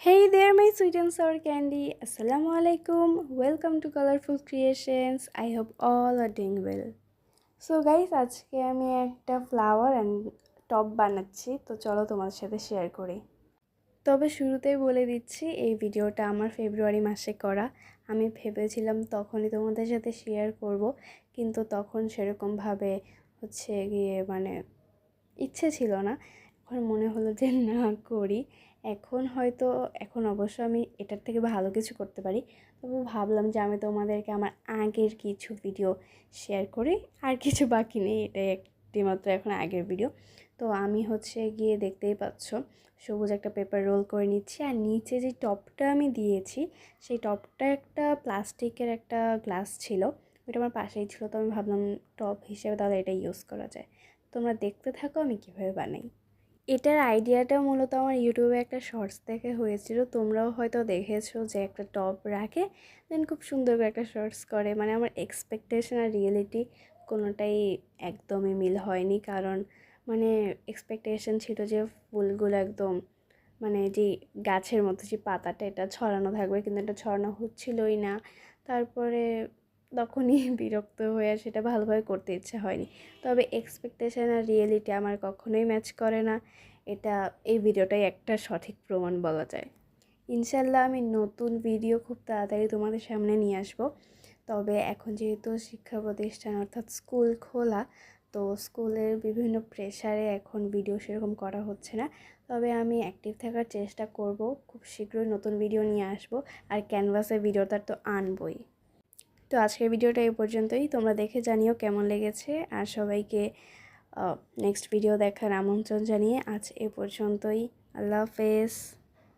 Hey there, my sweet and sour candy. Assalamu alaikum. Welcome to Colorful Creations. I hope all are doing well. So guys আজকে আমি একটা flower and top বানাচ্ছি তো চলো তোমাদের সাথে শেয়ার করি তবে শুরুতেই বলে দিচ্ছি এই ভিডিওটা আমার ফেব্রুয়ারি মাসে করা আমি ভেবেছিলাম তখনই তোমাদের সাথে শেয়ার করব কিন্তু তখন সেরকমভাবে হচ্ছে গিয়ে মানে ইচ্ছে ছিল না এখন মনে হলো যে না করি এখন হয়তো, এখন অবশ্য আমি এটার থেকে ভালো কিছু করতে পারি। তবু ভাবলাম যে আমি তোমাদেরকে আমার আগের কিছু ভিডিও শেয়ার করি। আর কিছু বাকি নেই, এটাই একটি মাত্র এখন আগের ভিডিও তো আমি হচ্ছে গিয়ে দেখতেই পাচ্ছ, সবুজ একটা পেপার রোল করে নিচ্ছি। আর নিচে যে টপটা আমি দিয়েছি, সেই টপটা একটা প্লাস্টিকের একটা গ্লাস ছিল। ওইটা আমার পাশেই ছিল, তো আমি ভাবলাম টপ হিসেবে তাহলে এটা ইউজ করা যায়। তোমরা দেখতে থাকো আমি কীভাবে বানাই। এটার আইডিয়াটা মূলত আমার ইউটিউবে একটা শর্টস দেখে হয়েছিল। তোমরাও হয়তো দেখেছ যে একটা টপ রাখে দেন খুব সুন্দর করে একটা শর্টস করে। মানে আমার এক্সপেকটেশন আর রিয়েলিটি কোনোটাই একদমই মিল হয়নি। কারণ মানে এক্সপেকটেশন ছিল যে ফুলগুলো একদম মানে যে গাছের মতো যে পাতাটা, এটা ছড়ানো থাকবে। কিন্তু এটা ছড়ানো হচ্ছিলই না। তারপরে তখনই বিরক্ত হয়ে সেটা ভালোভাবে করতে ইচ্ছে হয়নি। তবে এক্সপেকটেশন আর রিয়েলিটি আমার কখনোই ম্যাচ করে না। এটা, এই ভিডিওটাই একটা সঠিক প্রমাণ বলা যায়। ইনশাল্লাহ আমি নতুন ভিডিও খুব তাড়াতাড়ি তোমাদের সামনে নিয়ে আসব। তবে এখন যেহেতু শিক্ষা প্রতিষ্ঠান অর্থাৎ স্কুল খোলা, তো স্কুলের বিভিন্ন প্রেশারে এখন ভিডিও সেরকম করা হচ্ছে না। তবে আমি অ্যাক্টিভ থাকার চেষ্টা করব। খুব শীঘ্রই নতুন ভিডিও নিয়ে আসব। আর ক্যানভাসের ভিডিওটা তো আনবই। তো আজকের ভিডিওটা এই পর্যন্তই। তোমরা দেখে জানিও কেমন লেগেছে। আর সবাইকে নেক্সট ভিডিও দেখার আমন্ত্রণ জানিয়ে আজ এ পর্যন্তই। আল্লাহ হাফেজ।